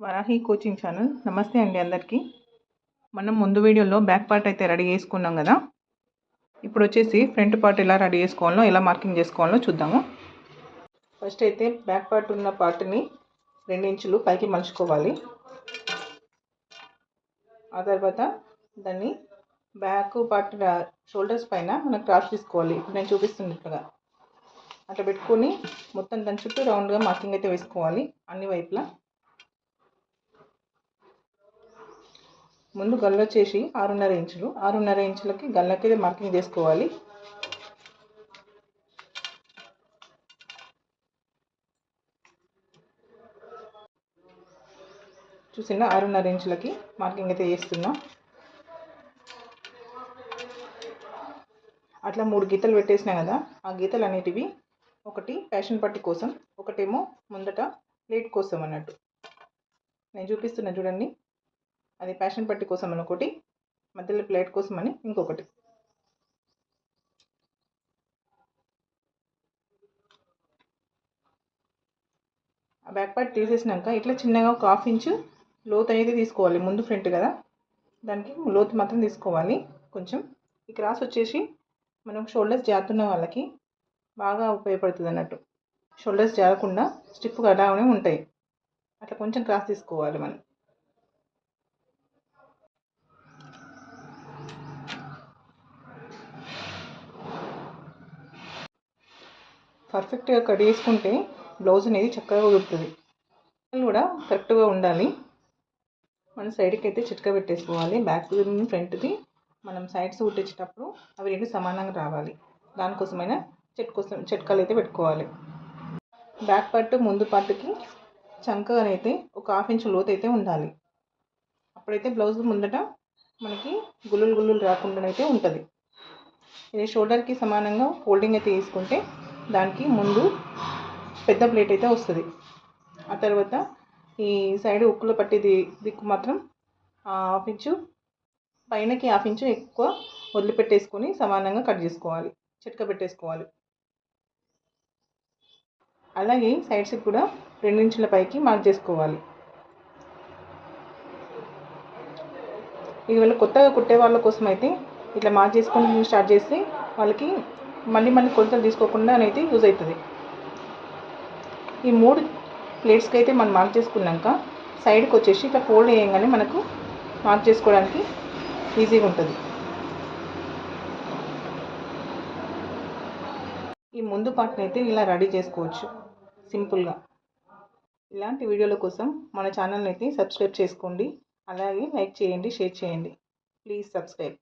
Varahi coaching channel నమస్తే అండి అందరికీ. మనం ముందు వీడియోలో బ్యాక్ పార్ట్ అయితే రెడీ చేసుకున్నాం కదా. ఇప్పుడు వచ్చేసి ఫ్రంట్ పార్ట్ ఎలా రెడీ చేసుకోవాలో ఎలా మార్కింగ్ చేసుకోవాలో చూద్దాము. ఫస్ట్ అయితే బ్యాక్ పార్ట్ ఉన్న పార్ట్ని రెండించులు పైకి మలుచుకోవాలి. ఆ తర్వాత దాన్ని బ్యాక్ పార్ట్ షోల్డర్స్ పైన మనం క్రాస్ తీసుకోవాలి. ఇప్పుడు నేను చూపిస్తున్నట్టుగా అట్లా పెట్టుకొని మొత్తం దాని చుట్టూ రౌండ్గా మార్కింగ్ అయితే వేసుకోవాలి. అన్ని వైపులా. ముందు గల్ల వచ్చేసి ఆరున్నర ఇంచులు. ఆరున్నర ఇంచులకి గల్లకి మార్కింగ్ చేసుకోవాలి. చూసిన ఆరున్నర ఇంచులకి మార్కింగ్ అయితే చేస్తున్నా. అట్లా మూడు గీతలు పెట్టేసినా కదా ఆ గీతలు అనేటివి ఒకటి ఫ్యాషన్ పట్టి కోసం ఒకటేమో ముందట ప్లేట్ కోసం అన్నట్టు. నేను చూపిస్తున్నా చూడండి. అది ప్యాషన్ పట్టి కోసం అని ఒకటి మధ్యలో ప్లేట్ కోసం అని ఇంకొకటి. ఆ బ్యాక్ పార్ట్ తీసేసినాక ఇట్లా చిన్నగా ఒక హాఫ్ ఇంచు లోతు అనేది తీసుకోవాలి ముందు ఫ్రంట్ కదా. దానికి లోతు మాత్రం తీసుకోవాలి కొంచెం. ఈ క్రాస్ వచ్చేసి మనం షోల్డర్స్ జారుతున్న వాళ్ళకి బాగా ఉపయోగపడుతుంది అన్నట్టు. షోల్డర్స్ జారకుండా స్టిఫ్గా అలానే ఉంటాయి. అట్లా కొంచెం క్రాస్ తీసుకోవాలి మనం. పర్ఫెక్ట్గా కట్ చేసుకుంటే బ్లౌజ్ అనేది చక్కగా కుదురుతుంది. కూడా కరెక్ట్గా ఉండాలి. మనం సైడ్కి అయితే చిట్క పెట్టేసుకోవాలి. బ్యాక్ ఫ్రంట్ది మనం సైడ్స్ కుట్టించేటప్పుడు అవి రెండు సమానంగా రావాలి. దానికోసమైనా చెట్కోసం చిట్కాలు అయితే పెట్టుకోవాలి. బ్యాక్ పార్ట్ ముందు పార్ట్కి చంకగానైతే ఒక హాఫ్ ఇంచ్ లోతు అయితే ఉండాలి. అప్పుడైతే బ్లౌజ్ ముందట మనకి గుల్లులు గుల్లులు రాకుండా అయితే ఉంటుంది. ఇది షోల్డర్కి సమానంగా ఫోల్డింగ్ అయితే తీసుకుంటే దానికి ముందు పెద్ద ప్లేట్ అయితే వస్తుంది. ఆ తర్వాత ఈ సైడ్ ఉక్కులో పట్టేది దిక్కు మాత్రం హాఫ్ ఇంచు పైనకి హాఫ్ ఇంచు ఎక్కువ వదిలిపెట్టేసుకొని సమానంగా కట్ చేసుకోవాలి చిట్క పెట్టేసుకోవాలి. అలాగే సైడ్స్కి కూడా రెండించుల పైకి మార్క్ చేసుకోవాలి. ఇవాళ కొత్తగా కుట్టే వాళ్ళ కోసం అయితే ఇట్లా మార్క్ చేసుకొని స్టార్ట్ చేస్తే వాళ్ళకి మళ్ళీ మళ్ళీ కొలతలు తీసుకోకుండా అయితే యూజ్ అవుతుంది. ఈ మూడు ప్లేట్స్కి అయితే మనం మార్క్ చేసుకున్నాక సైడ్కి వచ్చేసి ఇట్లా ఫోల్డ్ వేయంగానే మనకు మార్క్ చేసుకోవడానికి ఈజీగా ఉంటుంది. ఈ ముందు పార్ట్ని అయితే ఇలా రెడీ చేసుకోవచ్చు. సింపుల్గా. ఇలాంటి వీడియోల కోసం మన ఛానల్ని అయితే సబ్స్క్రైబ్ చేసుకోండి. అలాగే లైక్ చేయండి షేర్ చేయండి. Please subscribe.